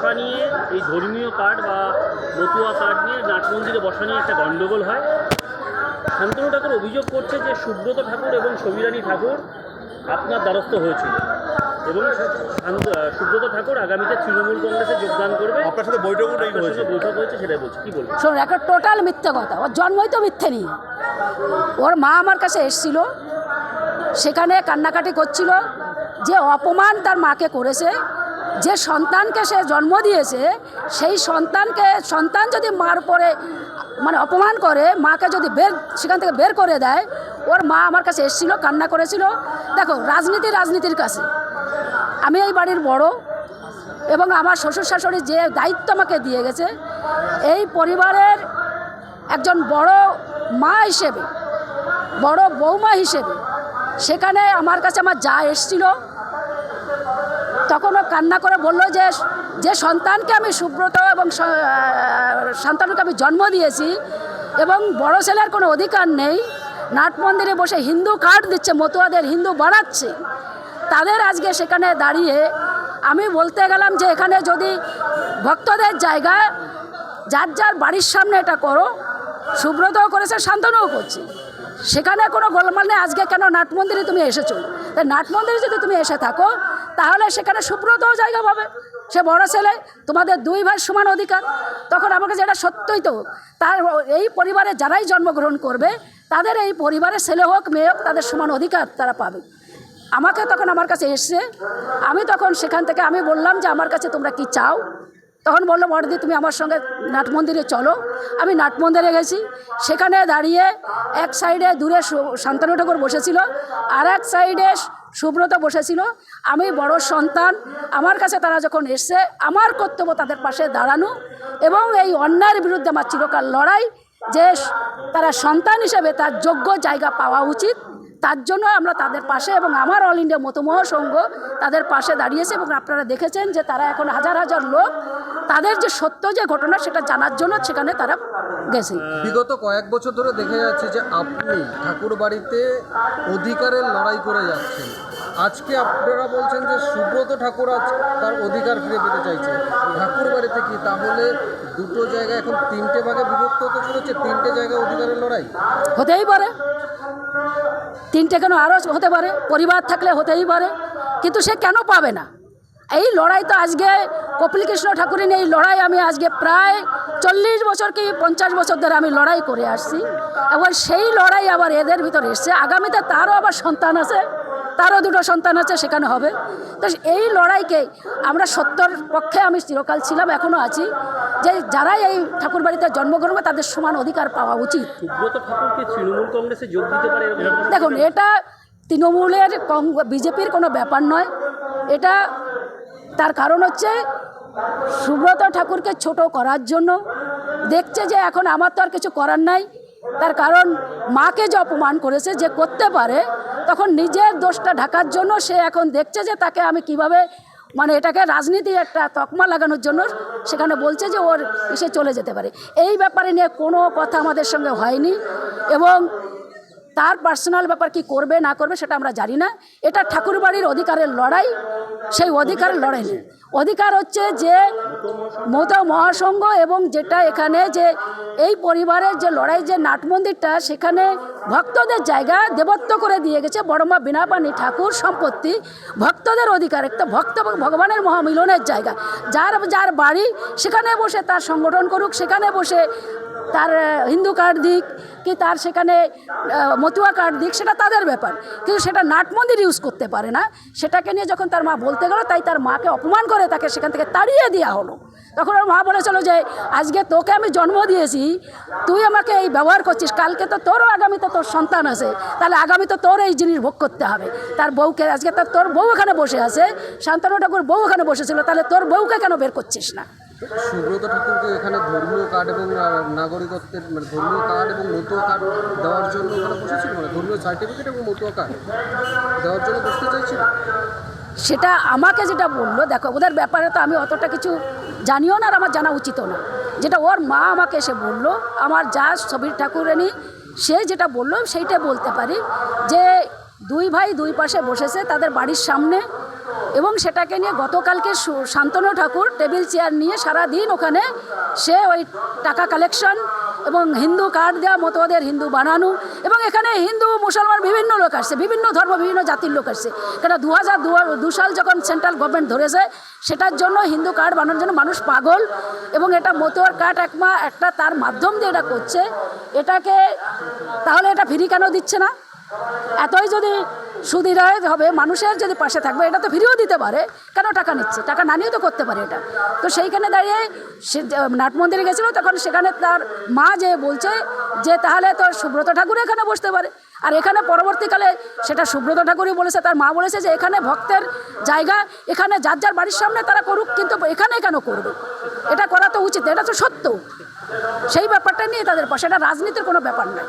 বসা নিয়ে এই ধর্মীয় কার্ড বা মতুয়া কাঠ নিয়ে নাট মন্দিরে বসা নিয়ে একটা গণ্ডগোল হয়। শান্তনু ঠাকুর অভিযোগ করছে যে সুব্রত ঠাকুর এবং সমীরানী ঠাকুর আপনার দ্বারস্থ হয়েছিল এবং শান্ত- সুব্রত ঠাকুর আগামীতে তৃণমূল কংগ্রেসে যোগদান করবে। আপনার সাথে আপনার হয়েছে বৈঠক হয়েছে সেটাই বলছি। কি বলবেন শোন একটা টোটাল মিথ্যে কথা। ওর জন্মই তো মিথ্যে নেই ওর মা আমার কাছে এসছিল সেখানে কান্নাকাটি করছিল যে অপমান তার মাকে করেছে যে সন্তানকে সে জন্ম দিয়েছে, সেই সন্তানকে, সন্তান যদি মার পরে মানে অপমান করে, মাকে যদি বের, সেখান থেকে বের করে দেয়, ওর মা আমার কাছে এসছিল, কান্না করেছিল। দেখো, রাজনীতি রাজনীতির কাছে। আমি এই বাড়ির বড় এবং আমার শ্বশুর শাশুড়ি যে দায়িত্ব আমাকে দিয়ে গেছে, এই পরিবারের একজন বড় মা হিসেবে, বড় বৌমা হিসেবে, সেখানে আমার কাছে আমার যা এসছিল তখন ও কান্না করে বলল যে যে সন্তানকে আমি সুব্রত এবং সন্তানকে আমি জন্ম দিয়েছি এবং বড় ছেলের কোনো অধিকার নেই, নাট মন্দিরে বসে হিন্দু কার্ড দিচ্ছে, মতুয়াদের হিন্দু বাড়াচ্ছে। তাদের আজকে সেখানে দাঁড়িয়ে আমি বলতে গেলাম যে, এখানে যদি ভক্তদের জায়গা, যার যার বাড়ির সামনে এটা করো, সুব্রতও করেছে, শান্তনুও করছে। সেখানে কোনো গোলমাল নেই আজকে কেন নাট মন্দিরে তুমি এসেছ? তাই নাট মন্দিরে যদি তুমি এসে থাকো তাহলে সেখানে সুব্রতও জায়গা পাবে। সে বড় ছেলে, তোমাদের দুই ভাই সমান অধিকার। তখন আমাকে যেটা সত্যই তো, তার এই পরিবারে যারাই জন্মগ্রহণ করবে, তাদের এই পরিবারের ছেলে হোক, মেয়ে হোক, তাদের সমান অধিকার তারা পাবে। আমাকে তখন আমার কাছে এসছে। আমি তখন সেখান থেকে আমি বললাম যে, আমার কাছে তোমরা কি চাও? তখন বলল বড়দি তুমি আমার সঙ্গে নাট মন্দিরে চলো। আমি নাট মন্দিরে গেছি। সেখানে দাঁড়িয়ে এক সাইডে দূরে শান্তনু ঠাকুর বসেছিল, আর এক সাইডে সুব্রত বসেছিল। আমি বড় সন্তান, আমার কাছে তারা যখন এসছে, আমার কর্তব্য তাদের পাশে দাঁড়ানো এবং এই অন্যায়ের বিরুদ্ধে আমার চিরকাল লড়াই, যে তারা সন্তান হিসেবে তার যোগ্য জায়গা পাওয়া উচিত, তার জন্য আমরা তাদের পাশে এবং আমার অল ইন্ডিয়া মতমহ সংঘ তাদের পাশে দাঁড়িয়েছে এবং আপনারা দেখেছেন যে তারা এখন হাজার হাজার লোক তাদের যে সত্য যে ঘটনা সেটা জানার জন্য সেখানে তারা গেছে বিগত কয়েক বছর ধরে দেখে যাচ্ছে যে আপনি ঠাকুর বাড়িতে অধিকারের লড়াই করে যাচ্ছেন। আজকে আপনারা বলছেন যে সুব্রত ঠাকুর আজ তার অধিকার ফিরে পেতে চাইছে। ঠাকুর বাড়িতে কি তাহলে দুটো জায়গা এখন তিনটে ভাগে বিভক্ত হতে চলেছে? তিনটে জায়গায় অধিকারের লড়াই? হতেই পারে। তিনটে কেন আরও হতে পারে? পরিবার থাকলে হতেই পারে। কিন্তু সে কেন পাবে না? এই লড়াই তো আজকে কপিল কৃষ্ণ ঠাকুরিন এই লড়াই আমি আজকে প্রায় চল্লিশ বছর কি পঞ্চাশ বছর ধরে আমি লড়াই করে আসছি। এবং সেই লড়াই আবার এদের ভিতরে এসছে। আগামীতে তারও আবার সন্তান আছে তারও দুটো সন্তান আছে সেখানে হবে। তো এই লড়াইকে আমরা সত্যর পক্ষে আমি চিরকাল ছিলাম এখনও আছি। যে যারাই এই ঠাকুরবাড়িতে জন্মগ্রহণ করে তাদের সমান অধিকার পাওয়া উচিত। সুব্রত ঠাকুরকে তৃণমূল কংগ্রেসে যোগ দিতে পারে এরকম কোনো- দেখুন এটা তৃণমূলের বিজেপির কোনো ব্যাপার নয়। এটা তার কারণ হচ্ছে সুব্রত ঠাকুরকে ছোট করার জন্য দেখছে যে এখন আমার তো আর কিছু করার নাই। তার কারণ মাকে যে অপমান করেছে, যে করতে পারে, তখন নিজের দোষটা ঢাকার জন্য সে এখন দেখছে যে তাকে আমি কীভাবে মানে এটাকে রাজনীতি একটা তকমা লাগানোর জন্য সেখানে বলছে যে ওর এসে চলে যেতে পারে। এই ব্যাপারে নিয়ে কোনো কথা আমাদের সঙ্গে হয়নি এবং তার পার্সোনাল ব্যাপার কি করবে, না করবে সেটা আমরা জানি না। এটা ঠাকুরবাড়ির অধিকারের লড়াই, সেই অধিকারের লড়াই নেই। অধিকার হচ্ছে যে মত মহাসংঘ এবং যেটা এখানে যে এই পরিবারের যে লড়াই যে নাট মন্দিরটা সেখানে ভক্তদের জায়গা দেবত্ব করে দিয়ে গেছে। বড়মা বিনাপানি ঠাকুর সম্পত্তি ভক্তদের অধিকার, একটা ভক্ত ভগবানের মহামিলনের জায়গা। যার যার বাড়ি সেখানে বসে তার সংগঠন করুক, সেখানে বসে তার হিন্দু কার্ড দিক কি তার সেখানে মতুয়া কার্ড দিক, সেটা তাদের ব্যাপার। কিন্তু সেটা নাট মন্দির ইউজ করতে পারে না। সেটাকে নিয়ে যখন তার মা বলতে গেল, তাই তার মাকে অপমান করে তাকে সেখান থেকে তাড়িয়ে দেওয়া হলো। তখন ওর মা বলেছিল যে, আজকে তোকে আমি জন্ম দিয়েছি, তুই আমাকে এই ব্যবহার করছিস, কালকে তো তোরও আগামীতে তোর সন্তান আছে, তাহলে আগামীতে তোর এই জিনিস ভোগ করতে হবে। তার বউকে, আজকে তার তোর বউ এখানে বসে আছে, শান্তনু ঠাকুর বউ এখানে বসেছিল, তাহলে তোর বউকে কেন বের করছিস না? সুব্রত ঠাকুরকে এখানে ধর্মীয় কার্ড এবং নাগরিকত্বের মানে ধর্মীয় কার্ড এবং মতুয়া কার্ড দেওয়ার জন্য ওখানে বসেছিল মানে ধর্মীয় সার্টিফিকেট এবং মতুয়া কার্ড দেওয়ার জন্য বসতে চাইছিল সেটা আমাকে যেটা বলল, দেখো, ওদের ব্যাপারে তো আমি অতটা কিছু জানিও না আর আমার জানা উচিতও না। যেটা ওর মা আমাকে এসে বলল, আমার যা ছবির ঠাকুরানি, সে যেটা বলল, সেইটা বলতে পারি যে দুই ভাই দুই পাশে বসেছে, তাদের বাড়ির সামনে এবং সেটাকে নিয়ে গতকালকে শান্তনু ঠাকুর টেবিল চেয়ার নিয়ে সারা দিন ওখানে সে ওই টাকা কালেকশন এবং হিন্দু কার্ড দেওয়া, মতবাদের হিন্দু বানানো এবং এখানে হিন্দু, মুসলমান বিভিন্ন লোক আসছে, বিভিন্ন ধর্ম, বিভিন্ন জাতির লোক আসছে। কেন দু হাজার দু সাল যখন সেন্ট্রাল গভর্নমেন্ট ধরেছে, সেটার জন্য হিন্দু কার্ড বানানোর জন্য মানুষ পাগল এবং এটা মতোয়ার কার্ড একমা একটা তার মাধ্যম দিয়ে এটা করছে, এটাকে তাহলে এটা ফ্রি কেন দিচ্ছে না? এতই যদি সুবিধায় হবে, মানুষের যদি পাশে থাকবে, এটা তো ফিরিয়েও দিতে পারে, কেন টাকা নিচ্ছে? টাকা না নিয়েও তো করতে পারে এটা। তো সেইখানে দাঁড়িয়ে সে নাট মন্দিরে গেছিল, তখন সেখানে তার মা যে বলছে যে, তাহলে তো সুব্রত ঠাকুর এখানে বসতে পারে। আর এখানে পরবর্তীকালে সেটা সুব্রত ঠাকুরই বলেছে, তার মা বলেছে যে, এখানে ভক্তের জায়গা, এখানে যার যার বাড়ির সামনে তারা করুক, কিন্তু এখানে কেন করবে? এটা করা তো উচিত, এটা তো সত্য। সেই ব্যাপারটা নিয়ে তাদের পাশে, এটা রাজনীতির কোনো ব্যাপার নয়।